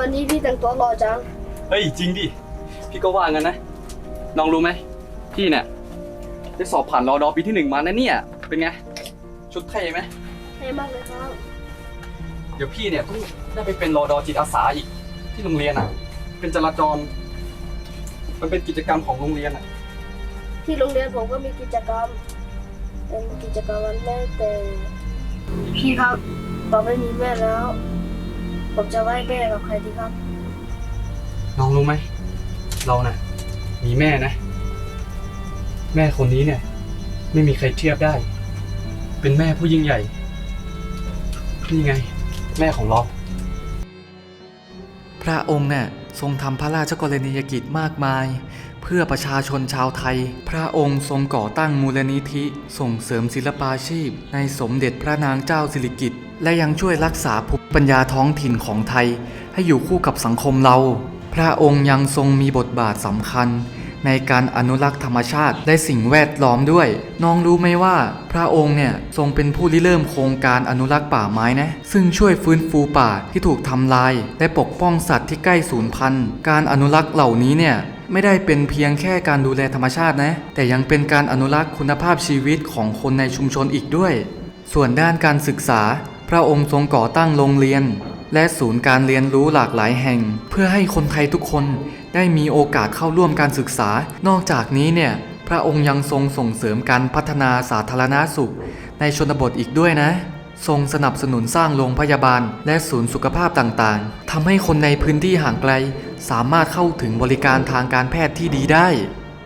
วันนี้พี่แต่งตัวหล่อจัง เฮ้ยจริงดิ พี่ก็ว่างั้นนะ น้องรู้ไหม พี่เนี่ยได้สอบผ่านรอดอปีที่หนึ่งมานะเนี่ย เป็นไง ชุดเท่ไหม เท่มากเลยครับ เดี๋ยวพี่เนี่ยต้องได้ไปเป็นรอดอจิตอาสาอีก ที่โรงเรียนอะ เป็นจราจร มันเป็นกิจกรรมของโรงเรียนอะ ที่โรงเรียนผมก็มีกิจกรรม เป็นกิจกรรมวันแม่แต่พี่ครับต่อไม่มีแม่แล้ว ผมจะไหว้แม่กับใครดีครับ น้องรู้ไหม เราน่ะ มีแม่นะ แม่คนนี้เนี่ย ไม่มีใครเทียบได้ เป็นแม่ผู้ยิ่งใหญ่ นี่ไง แม่ของเรา พระองค์เนี่ยทรงทำพระราชกรณียกิจมากมาย เพื่อประชาชนชาวไทย พระองค์ทรงก่อตั้งมูลนิธิ ส่งเสริมศิลปาชีพ ในสมเด็จพระนางเจ้าสิริกิติ์ และยังช่วยรักษาภูมิปัญญาท้องถิ่นของไทย ให้อยู่คู่กับสังคมเรา พระองค์ยังทรงมีบทบาทสำคัญ ในการอนุรักษ์ธรรมชาติและสิ่งแวดล้อมด้วย น้องรู้ไหมว่า พระองค์เนี่ยทรงเป็นผู้ริเริ่มโครงการอนุรักษ์ป่าไม้นะ ซึ่งช่วยฟื้นฟูป่าที่ถูกทำลาย และปกป้องสัตว์ที่ใกล้สูญพันธุ์ การอนุรักษ์เหล่านี้เนี่ยไม่ได้เป็นเพียงแค่การดูแลธรรมชาตินะ แต่ยังเป็นการอนุรักษ์คุณภาพชีวิตของคนในชุมชนอีกด้วย ส่วนด้านการศึกษา พระองค์ทรงก่อตั้งโรงเรียน และศูนย์การเรียนรู้หลากหลายแห่ง เพื่อให้คนไทยทุกคนได้มีโอกาสเข้าร่วมการศึกษา นอกจากนี้เนี่ยพระองค์ยังทรงส่งเสริมการพัฒนาสาธารณาสุข ในชนบทอีกด้วยนะ ทรงสนับสนุนสร้างโรงพยาบาล และศูนย์สุขภาพต่างๆทำให้คนในพื้นที่ห่างไกล สามารถเข้าถึงบริการทางการแพทย์ที่ดีได้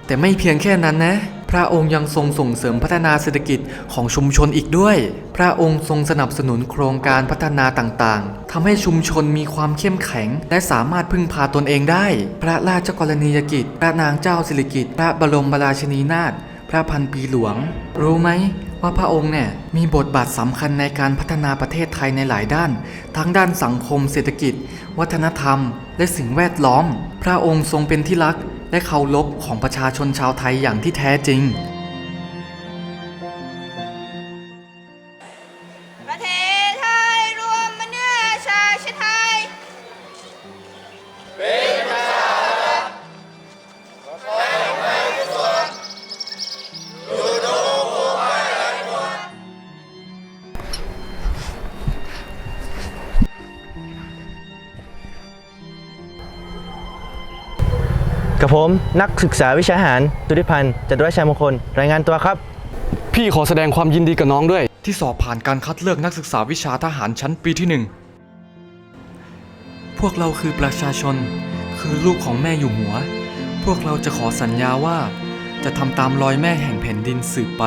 แต่ไม่เพียงแค่นั้นนะ ระองค์ยังทรงส่งเสริมพัฒนาเศรษฐกิจของชุมชนอีกด้วย พระองค์ทรงสนับสนุนโครงการพัฒนาต่างๆทำให้ชุมชนมีความเข้มแข็ง และสามารถพึ่งพาตนเองได้ พระราชกรณียกิจ พระนางเจ้าสิริกิติ์พระบรมราชินีนาถพระพันปีหลวง รู้ไหมว่าพระองค์เนี่ยมีบทบาทสำคัญในการพัฒนาประเทศไทยในหลายด้าน ทั้งด้านสังคมเศรษฐกิจ วัฒนธรรม และสิ่งแวดล้อม พระองค์ทรงเป็นที่รัก และเคารพของประชาชนชาวไทยอย่างที่แท้จริง กับผม นักศึกษาวิชาอาหารตุริพันธ์จตุรชัยมงคล รายงานตัวครับ พี่ขอแสดงความยินดีกับน้องด้วย ที่สอบผ่านการคัดเลือกนักศึกษาวิชาทหารชั้นปีที่หนึ่งพวกเราคือประชาชน คือลูกของแม่อยู่หัว พวกเราจะขอสัญญาว่า จะทำตามรอยแม่แห่งแผ่นดินสืบไป